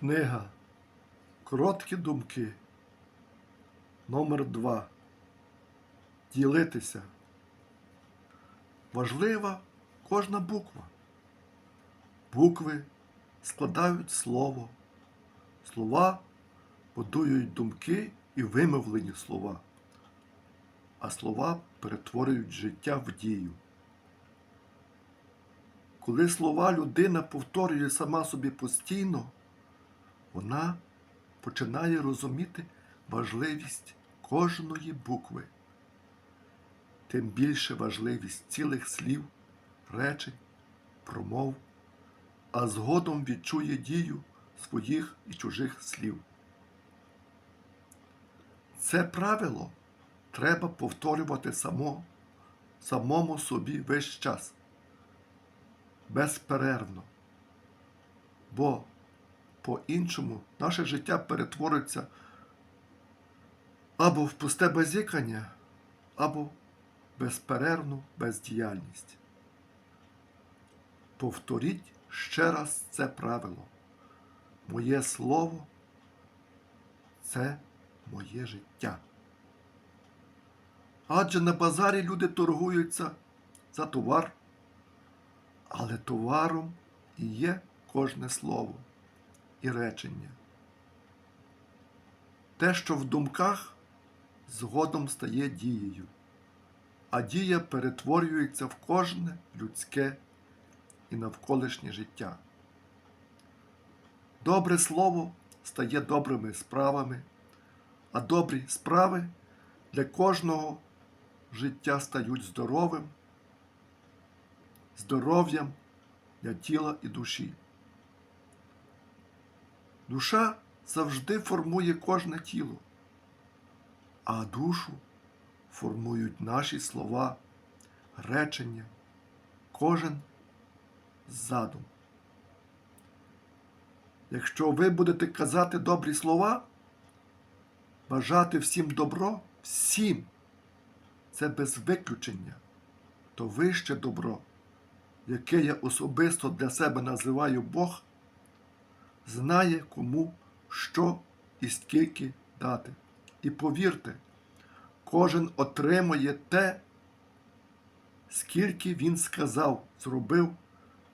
Книга Короткі думки. Номер 2. Ділитися. Важлива кожна буква. Букви складають слово. Слова будують думки і вимовлені слова. А слова перетворюють життя в дію. Коли слова людина повторює сама собі постійно, вона починає розуміти важливість кожної букви, тим більше важливість цілих слів, речень, промов, а згодом відчує дію своїх і чужих слів. Це правило треба повторювати само, самому собі весь час, безперервно. Бо по-іншому наше життя перетвориться або в пусте базікання, або в безперервну бездіяльність. Повторіть ще раз це правило. Моє слово це моє життя. Адже на базарі люди торгуються за товар, але товаром і є кожне слово і речення. Те, що в думках, згодом стає дією, а дія перетворюється в кожне людське і навколишнє життя. Добре слово стає добрими справами, а добрі справи для кожного життя стають здоровим, здоров'ям для тіла і душі. Душа завжди формує кожне тіло, а душу формують наші слова, речення, кожен задум. Якщо ви будете казати добрі слова, бажати всім добро, всім, це без виключення, то вище добро, яке я особисто для себе називаю Бог, знає кому що і скільки дати. І повірте, кожен отримує те, скільки він сказав, зробив,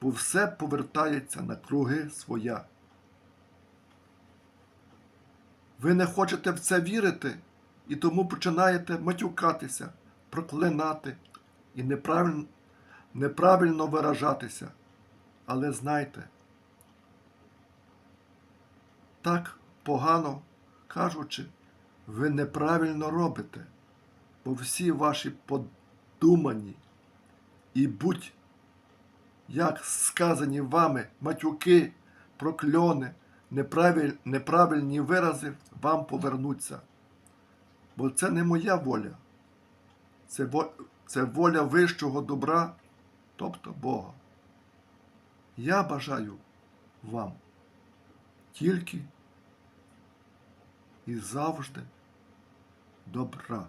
бо все повертається на круги своя. Ви не хочете в це вірити і тому починаєте матюкатися, проклинати і неправильно, неправильно виражатися. Але знайте, так погано кажучи, ви неправильно робите, бо всі ваші подумані і будь як сказані вами матюки, прокльони, неправиль, неправильні вирази вам повернуться. Бо це не моя воля, це, це воля вищого добра, тобто Бога. Я бажаю вам тільки і завжди добра.